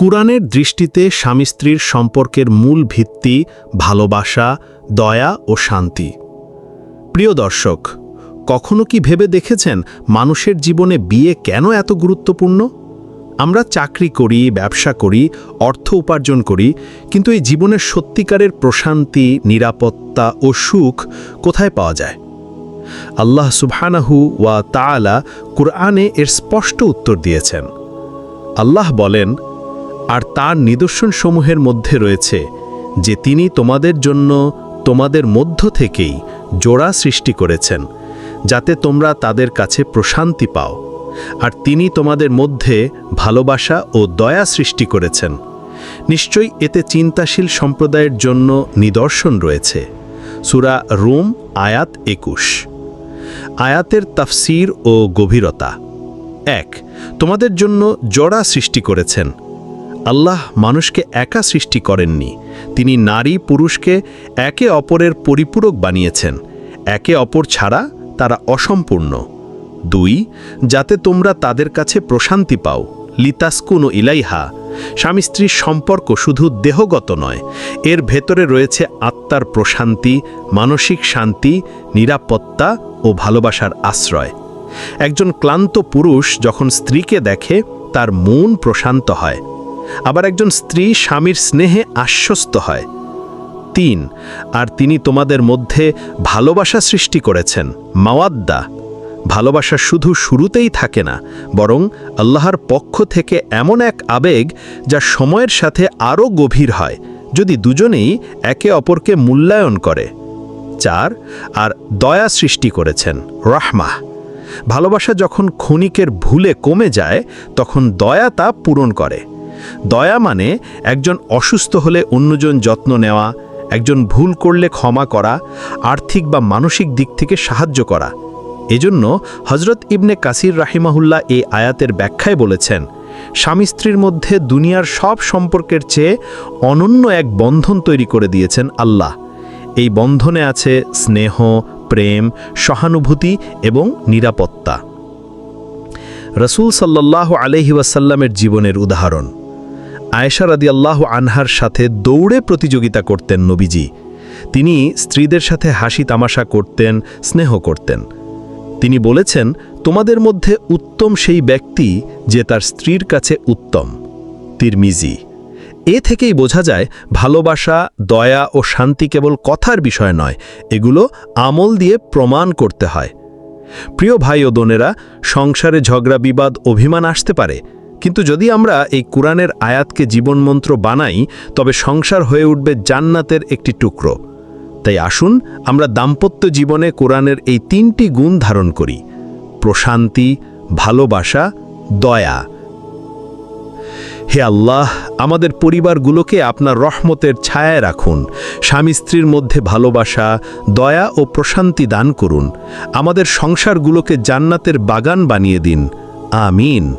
কুরআনের দৃষ্টিতে স্বামী স্ত্রীর সম্পর্কের মূল ভিত্তি ভালোবাসা, দয়া ও শান্তি। প্রিয় দর্শক, কখনো কি ভেবে দেখেছেন মানুষের জীবনে বিয়ে কেন এত গুরুত্বপূর্ণ? আমরা চাকরি করি, ব্যবসা করি, অর্থ উপার্জন করি, কিন্তু এই জীবনের সত্যিকারের প্রশান্তি, নিরাপত্তা ও সুখ কোথায় পাওয়া যায়? আল্লাহ সুবহানাহু ওয়া তাআলা কুরআনে এর স্পষ্ট উত্তর দিয়েছেন। আল্লাহ বলেন আর তার নিদর্শনসমূহের মধ্যে রয়েছে, যে তিনি তোমাদের জন্য তোমাদের মধ্য থেকেই জোড়া সৃষ্টি করেছেন, যাতে তোমরা তাদের কাছে প্রশান্তি পাও। আর তিনি তোমাদের মধ্যে ভালোবাসা ও দয়া সৃষ্টি করেছেন। নিশ্চয়ই এতে চিন্তাশীল সম্প্রদায়ের জন্য নিদর্শন রয়েছে। সুরা রুম, আয়াত একুশ। আয়াতের তাফসির ও গভীরতা। এক, তোমাদের জন্য জোড়া সৃষ্টি করেছেন। আল্লাহ মানুষকে একা সৃষ্টি করেননি। তিনি নারী পুরুষকে একে অপরের পরিপূরক বানিয়েছেন। একে অপর ছাড়া তারা অসম্পূর্ণ। দুই, যাতে তোমরা তাদের কাছে প্রশান্তি পাও। লিতাসকুন ও ইলাইহা। স্বামী স্ত্রীর সম্পর্ক শুধু দেহগত নয়, এর ভেতরে রয়েছে আত্মার প্রশান্তি, মানসিক শান্তি, নিরাপত্তা ও ভালোবাসার আশ্রয়। একজন ক্লান্ত পুরুষ যখন স্ত্রীকে দেখে, তার মন প্রশান্ত হয়। আবার একজন স্ত্রী স্বামীর স্নেহে আশ্বস্ত হয়। তিন, আর তিনি তোমাদের মধ্যে ভালোবাসা সৃষ্টি করেছেন, মাওয়াদ্দা। ভালোবাসা শুধু শুরুতেই থাকে না, বরং আল্লাহর পক্ষ থেকে এমন এক আবেগ যা সময়ের সাথে আরও গভীর হয়, যদি দুজনেই একে অপরকে মূল্যায়ন করে। চার, আর দয়া সৃষ্টি করেছেন, রাহমাহ। ভালোবাসা যখন ক্ষণিকের ভুলে কমে যায়, তখন দয়া তা পূরণ করে। দয়া মানে একজন অসুস্থ হলে অন্যজন যত্ন নেওয়া, একজন ভুল করলে ক্ষমা করা, আর্থিক বা মানসিক দিক থেকে সাহায্য করা। এজন্য হজরত ইবনে কাসির রাহিমাহুল্লাহ এই আয়াতের ব্যাখ্যায় বলেছেন, স্বামী স্ত্রীর মধ্যে দুনিয়ার সব সম্পর্কের চেয়ে অনন্য এক বন্ধন তৈরি করে দিয়েছেন আল্লাহ। এই বন্ধনে আছে স্নেহ, প্রেম, সহানুভূতি এবং নিরাপত্তা। রসুল সাল্লাহ আলহি ওয়াসাল্লামের জীবনের উদাহরণ। আয়েশা রাদিয়াল্লাহ আনহার সাথে দৌড়ে প্রতিযোগিতা করতেন নবীজি। তিনি স্ত্রীদের সাথে হাসি তামাশা করতেন, স্নেহ করতেন। তিনি বলেছেন, তোমাদের মধ্যে উত্তম সেই ব্যক্তি যে তার স্ত্রীর কাছে উত্তম। তিরমিজি, এ থেকেই বোঝা যায়, ভালোবাসা, দয়া ও শান্তি কেবল কথার বিষয় নয়, এগুলো আমল দিয়ে প্রমাণ করতে হয়। প্রিয় ভাই ও বোনেরা, সংসারে ঝগড়া, বিবাদ, অভিমান আসতে পারে কিন্তু যদি আমরা এই কোরআনের আয়াতকে জীবনমন্ত্র বানাই, তবে সংসার হয়ে উঠবে জান্নাতের একটি টুকরো। তাই আসুন, আমরা দাম্পত্য জীবনে কোরআনের এই তিনটি গুণ ধারণ করি। প্রশান্তি, ভালোবাসা, দয়া। হে আল্লাহ, আমাদের পরিবারগুলোকে আপনার রহমতের ছায়ায় রাখুন। স্বামী স্ত্রীর মধ্যে ভালোবাসা, দয়া ও প্রশান্তি দান করুন। আমাদের সংসারগুলোকে জান্নাতের বাগান বানিয়ে দিন। আমিন।